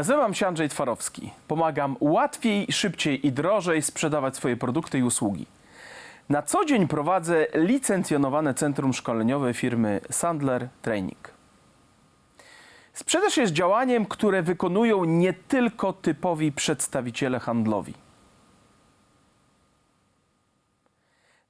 Nazywam się Andrzej Twarowski. Pomagam łatwiej, szybciej i drożej sprzedawać swoje produkty i usługi. Na co dzień prowadzę licencjonowane centrum szkoleniowe firmy Sandler Training. Sprzedaż jest działaniem, które wykonują nie tylko typowi przedstawiciele handlowi.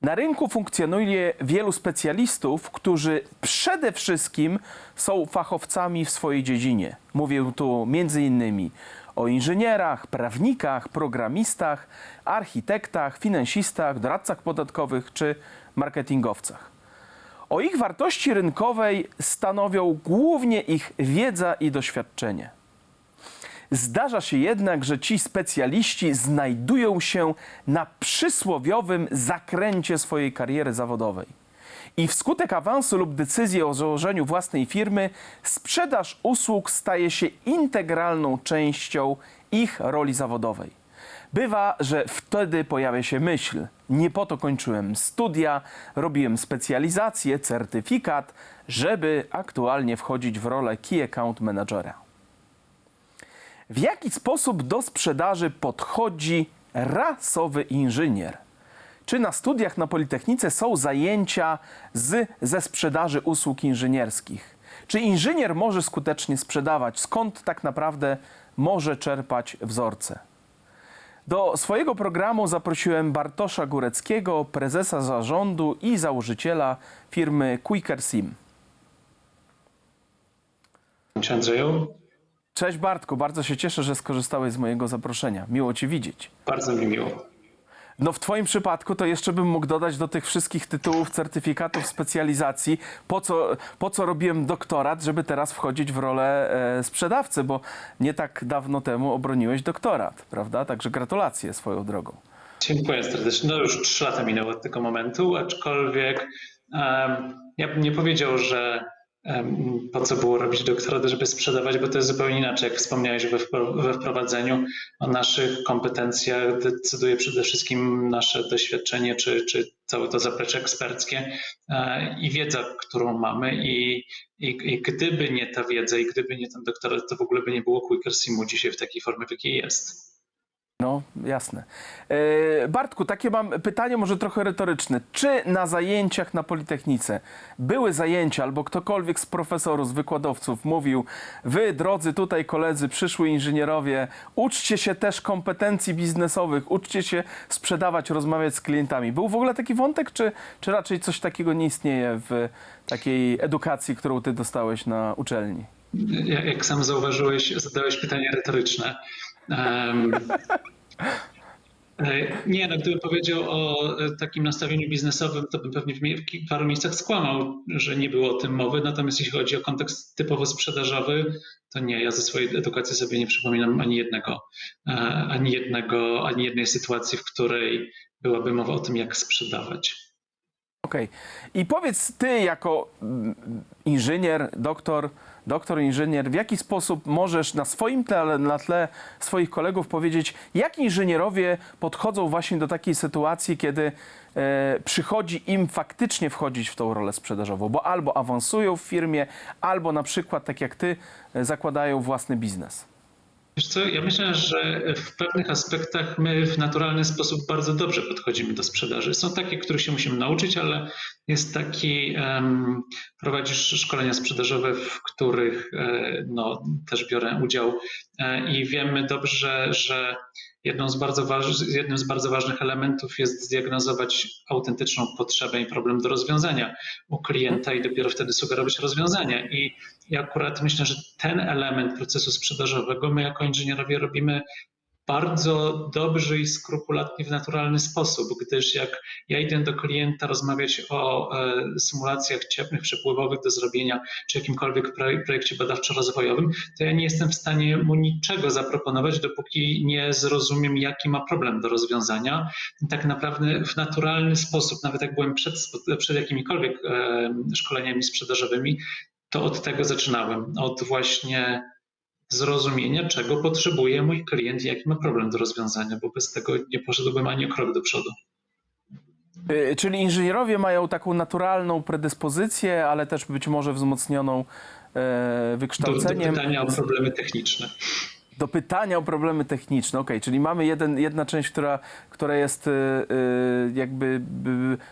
Na rynku funkcjonuje wielu specjalistów, którzy przede wszystkim są fachowcami w swojej dziedzinie. Mówię tu między innymi o inżynierach, prawnikach, programistach, architektach, finansistach, doradcach podatkowych czy marketingowcach. O ich wartości rynkowej stanowią głównie ich wiedza i doświadczenie. Zdarza się jednak, że ci specjaliści znajdują się na przysłowiowym zakręcie swojej kariery zawodowej. I wskutek awansu lub decyzji o założeniu własnej firmy, sprzedaż usług staje się integralną częścią ich roli zawodowej. Bywa, że wtedy pojawia się myśl: nie po to kończyłem studia, robiłem specjalizację, certyfikat, żeby aktualnie wchodzić w rolę Key Account Managera. W jaki sposób do sprzedaży podchodzi rasowy inżynier? Czy na studiach na Politechnice są zajęcia z, ze sprzedaży usług inżynierskich? Czy inżynier może skutecznie sprzedawać? Skąd tak naprawdę może czerpać wzorce? Do swojego programu zaprosiłem Bartosza Góreckiego, prezesa zarządu i założyciela firmy Quicker Sim. Andrzeju, Cześć Bartku, bardzo się cieszę, że skorzystałeś z mojego zaproszenia. Miło Cię widzieć. bardzo mi miło. No w Twoim przypadku to jeszcze bym mógł dodać do tych wszystkich tytułów, certyfikatów, specjalizacji, po co, po co robiłem doktorat, żeby teraz wchodzić w rolę e, sprzedawcy, bo nie tak dawno temu obroniłeś doktorat, prawda? Także gratulacje swoją drogą. Dziękuję serdecznie. No już trzy lata minęło od tego momentu, aczkolwiek um, ja bym nie powiedział, że po co było robić doktorat, żeby sprzedawać, bo to jest zupełnie inaczej. Jak wspomniałeś we, wpro- we wprowadzeniu, o naszych kompetencjach decyduje przede wszystkim nasze doświadczenie, czy, czy całe to zaplecze eksperckie e, i wiedza, którą mamy i, i, i gdyby nie ta wiedza i gdyby nie ten doktorat, to w ogóle by nie było Quicker Simu dzisiaj w takiej formie, w jakiej jest. No, jasne. E, Bartku, takie mam pytanie, może trochę retoryczne. Czy na zajęciach na Politechnice były zajęcia, albo ktokolwiek z profesorów, z wykładowców mówił, wy, drodzy tutaj koledzy, przyszły inżynierowie, uczcie się też kompetencji biznesowych, uczcie się sprzedawać, rozmawiać z klientami. Był w ogóle taki wątek, czy, czy raczej coś takiego nie istnieje w takiej edukacji, którą ty dostałeś na uczelni? Jak jak sam zauważyłeś, zadałeś pytanie retoryczne. E, nie, no gdybym powiedział o e, takim nastawieniu biznesowym, to bym pewnie w paru miejscach skłamał, że nie było o tym mowy. Natomiast jeśli chodzi o kontekst typowo sprzedażowy, to nie, ja ze swojej edukacji sobie nie przypominam ani jednego, e, ani jednego, ani jednej sytuacji, w której byłaby mowa o tym, jak sprzedawać. Okej. I powiedz ty jako mm, inżynier, doktor, doktor inżynier, w jaki sposób możesz na swoim tle, na tle swoich kolegów powiedzieć, jak inżynierowie podchodzą właśnie do takiej sytuacji, kiedy e, przychodzi im faktycznie wchodzić w tą rolę sprzedażową, bo albo awansują w firmie, albo na przykład, tak jak ty, e, zakładają własny biznes. Wiesz co, ja myślę, że w pewnych aspektach my w naturalny sposób bardzo dobrze podchodzimy do sprzedaży. Są takie, których się musimy nauczyć, ale jest taki, um, prowadzisz szkolenia sprzedażowe, w których e, no, też biorę udział i wiemy dobrze, że z waż, jednym z bardzo ważnych elementów jest zdiagnozować autentyczną potrzebę i problem do rozwiązania u klienta i dopiero wtedy sugerować rozwiązania. I i akurat myślę, że ten element procesu sprzedażowego my jako inżynierowie robimy bardzo dobrze i skrupulatnie w naturalny sposób, gdyż jak ja idę do klienta rozmawiać o e, symulacjach cieplnych, przepływowych do zrobienia, czy jakimkolwiek pro- projekcie badawczo-rozwojowym, to ja nie jestem w stanie mu niczego zaproponować, dopóki nie zrozumiem, jaki ma problem do rozwiązania. Tak naprawdę w naturalny sposób, nawet jak byłem przed, przed jakimikolwiek e, szkoleniami sprzedażowymi, to od tego zaczynałem, od właśnie zrozumienia, czego potrzebuje mój klient i jaki ma problem do rozwiązania, bo bez tego nie poszedłbym ani o krok do przodu. E, Czyli inżynierowie mają taką naturalną predyspozycję, ale też być może wzmocnioną e, Do, do wykształceniem. pytania o problemy techniczne. do pytania o problemy techniczne. Okej, czyli mamy jeden, jedna część, która, która jest y, y, jakby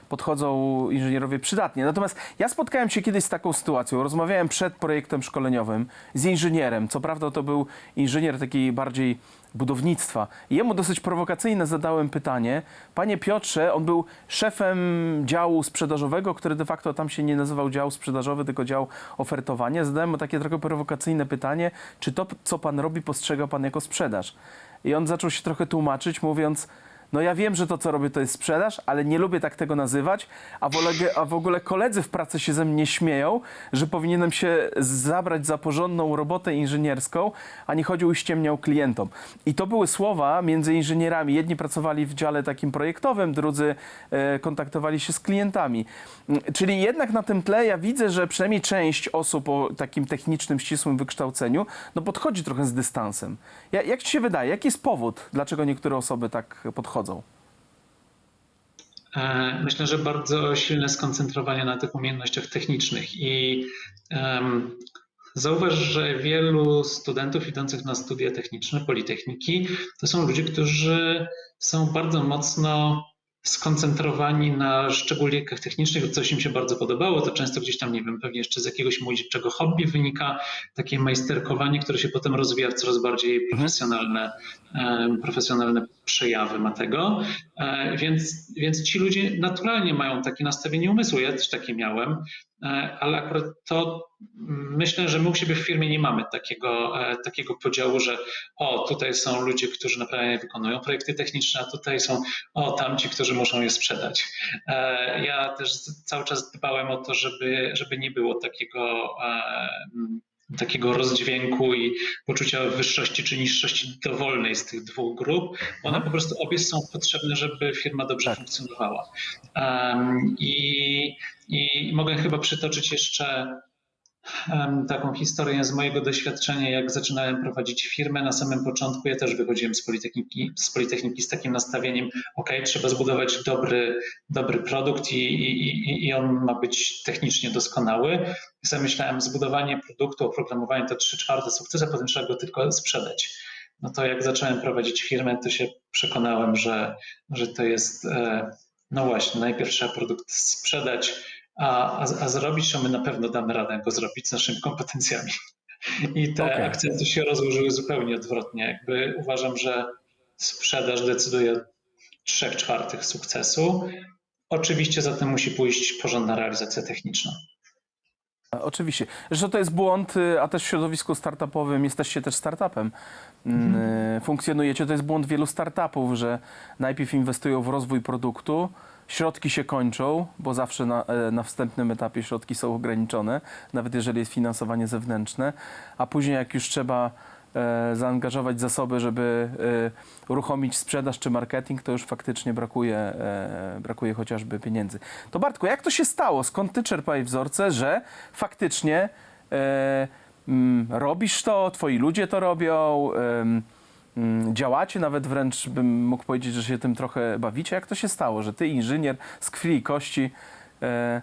podchodzą inżynierowie przydatnie. Natomiast ja spotkałem się kiedyś z taką sytuacją. Rozmawiałem przed projektem szkoleniowym z inżynierem. Co prawda to był inżynier taki bardziej budownictwa. I jemu dosyć prowokacyjne zadałem pytanie. Panie Piotrze, on był szefem działu sprzedażowego, który de facto tam się nie nazywał dział sprzedażowy, tylko dział ofertowania. Zadałem mu takie trochę prowokacyjne pytanie, czy to, co pan robi, postrzega pan jako sprzedaż? I on zaczął się trochę tłumaczyć, mówiąc, no ja wiem, że to, co robię, to jest sprzedaż, ale nie lubię tak tego nazywać, a w, ogóle, a w ogóle koledzy w pracy się ze mnie śmieją, że powinienem się zabrać za porządną robotę inżynierską, a nie chodził i ściemniał klientom. I to były słowa między inżynierami. Jedni pracowali w dziale takim projektowym, drudzy e, kontaktowali się z klientami. Mm, Czyli jednak na tym tle ja widzę, że przynajmniej część osób o takim technicznym, ścisłym wykształceniu, no podchodzi trochę z dystansem. Ja, jak ci się wydaje, jaki jest powód, dlaczego niektóre osoby tak podchodzą? E, Myślę, że bardzo silne skoncentrowanie na tych umiejętnościach technicznych i um, zauważ, że wielu studentów idących na studia techniczne, politechniki, to są ludzie, którzy są bardzo mocno skoncentrowani na szczegółikach technicznych, coś im się bardzo podobało, to często gdzieś tam, nie wiem, pewnie jeszcze z jakiegoś młodzieńczego hobby wynika takie majsterkowanie, które się potem rozwija w coraz bardziej profesjonalne, em, profesjonalne przejawy ma tego, E, więc, więc ci ludzie naturalnie mają takie nastawienie umysłu, ja też takie miałem, e, ale akurat to myślę, że my u siebie w firmie nie mamy takiego, e, takiego podziału, że o, tutaj są ludzie, którzy naprawdę wykonują projekty techniczne, a tutaj są o, tamci, którzy muszą je sprzedać. E, Ja też cały czas dbałem o to, żeby, żeby nie było takiego e, takiego rozdźwięku i poczucia wyższości czy niższości dowolnej z tych dwóch grup. One po prostu obie są potrzebne, żeby firma dobrze Tak. funkcjonowała. Um, i, I mogę chyba przytoczyć jeszcze taką historię z mojego doświadczenia, jak zaczynałem prowadzić firmę. Na samym początku ja też wychodziłem z Politechniki z, Politechniki z takim nastawieniem, ok, trzeba zbudować dobry, dobry produkt i, i, i- on ma być technicznie doskonały. I sobie myślałem, zbudowanie produktu, oprogramowanie to 3 czwarte sukcesu, potem trzeba go tylko sprzedać. No to jak zacząłem prowadzić firmę, to się przekonałem, że, że to jest, e, no właśnie, najpierw trzeba produkt sprzedać, a, a, a zrobić, to my na pewno damy radę go zrobić z naszymi kompetencjami. I te Okej. akcenty się rozłożyły zupełnie odwrotnie. Jakby uważam, że sprzedaż decyduje o trzech czwartych sukcesu. Oczywiście za tym musi pójść porządna realizacja techniczna. Oczywiście. Zresztą to jest błąd, y, a też w środowisku startupowym jesteście też startupem. Mm, y, Funkcjonujecie. To jest błąd wielu startupów, że najpierw inwestują w rozwój produktu, środki się kończą, bo zawsze na, e, na wstępnym etapie środki są ograniczone, nawet jeżeli jest finansowanie zewnętrzne, a później jak już trzeba e, zaangażować zasoby, żeby e, uruchomić sprzedaż czy marketing, to już faktycznie brakuje, e, brakuje chociażby pieniędzy. To Bartku, jak to się stało? Skąd ty czerpałeś wzorce, że faktycznie e, mm, robisz to, twoi ludzie to robią, mm, działacie, nawet wręcz bym mógł powiedzieć, że się tym trochę bawicie. Jak to się stało, że ty inżynier z krwi i kości e,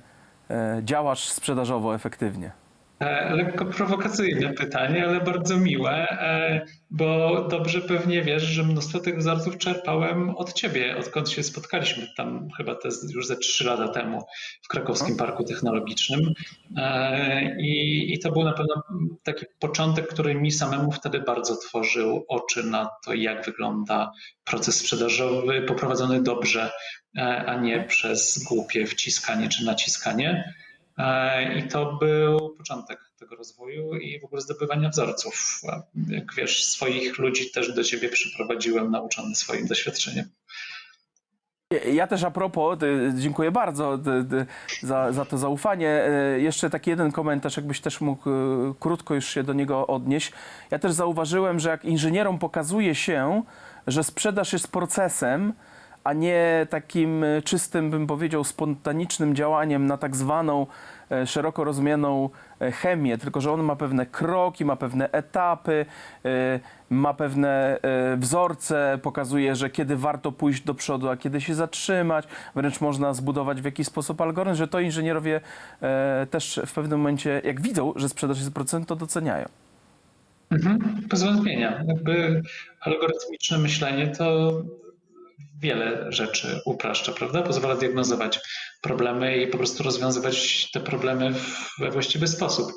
e, działasz sprzedażowo efektywnie? E, Lekko prowokacyjne pytanie, ale bardzo miłe, e, bo dobrze pewnie wiesz, że mnóstwo tych wzorców czerpałem od ciebie, odkąd się spotkaliśmy tam chyba jest już ze trzy lata temu w Krakowskim Parku Technologicznym. E, I, I to był na pewno taki początek, który mi samemu wtedy bardzo otworzył oczy na to, jak wygląda proces sprzedażowy poprowadzony dobrze, a nie przez głupie wciskanie czy naciskanie. E, I to był początek tego rozwoju i w ogóle zdobywania wzorców. A Jak wiesz, swoich ludzi też do ciebie przyprowadziłem, nauczony swoim doświadczeniem. Ja też a propos, dziękuję bardzo za, za to zaufanie. Y, Jeszcze taki jeden komentarz, jakbyś też mógł krótko już się do niego odnieść. Ja też zauważyłem, że jak inżynierom pokazuje się, że sprzedaż jest procesem, a nie takim y, czystym, bym powiedział, spontanicznym działaniem na tak zwaną e, szeroko rozumianą e, chemię, tylko że on ma pewne kroki, ma pewne etapy, e, ma pewne e, wzorce, pokazuje, że kiedy warto pójść do przodu, a kiedy się zatrzymać. Wręcz można zbudować w jakiś sposób algorytm, że to inżynierowie e, też w pewnym momencie, jak widzą, że sprzedaż jest procesem, to doceniają. Mhm, bez wątpienia. Jakby algorytmiczne myślenie to wiele rzeczy upraszcza, prawda? Pozwala diagnozować problemy i po prostu rozwiązywać te problemy we właściwy sposób.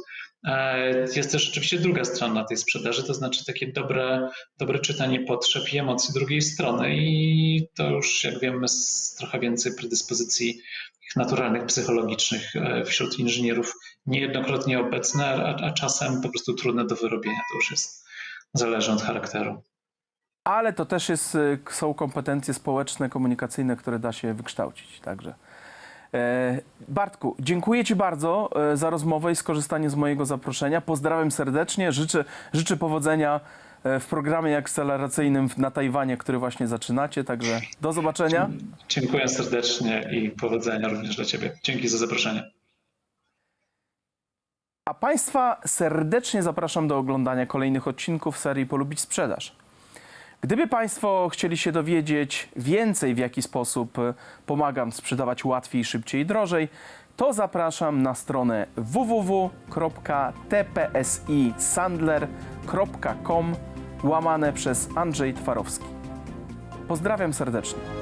E, Jest też oczywiście druga strona tej sprzedaży, to znaczy takie dobre, dobre czytanie potrzeb i emocji drugiej strony i to już, jak wiemy, jest trochę więcej predyspozycji naturalnych, psychologicznych e, wśród inżynierów niejednokrotnie obecne, a, a czasem po prostu trudne do wyrobienia. To już jest, zależy od charakteru. Ale to też jest, y, są kompetencje społeczne, komunikacyjne, które da się wykształcić. Także. E, Bartku, dziękuję Ci bardzo e, za rozmowę i skorzystanie z mojego zaproszenia. Pozdrawiam serdecznie, życzę, życzę powodzenia e, w programie akceleracyjnym na Tajwanie, który właśnie zaczynacie. Także do zobaczenia. Dziękuję serdecznie i powodzenia również dla Ciebie. Dzięki za zaproszenie. A Państwa serdecznie zapraszam do oglądania kolejnych odcinków serii Polubić Sprzedaż. Gdyby Państwo chcieli się dowiedzieć więcej, w jaki sposób e, pomagam sprzedawać łatwiej, szybciej i drożej, to zapraszam na stronę www.tpsisandler.com łamane przez Andrzej Twarowski. Pozdrawiam serdecznie.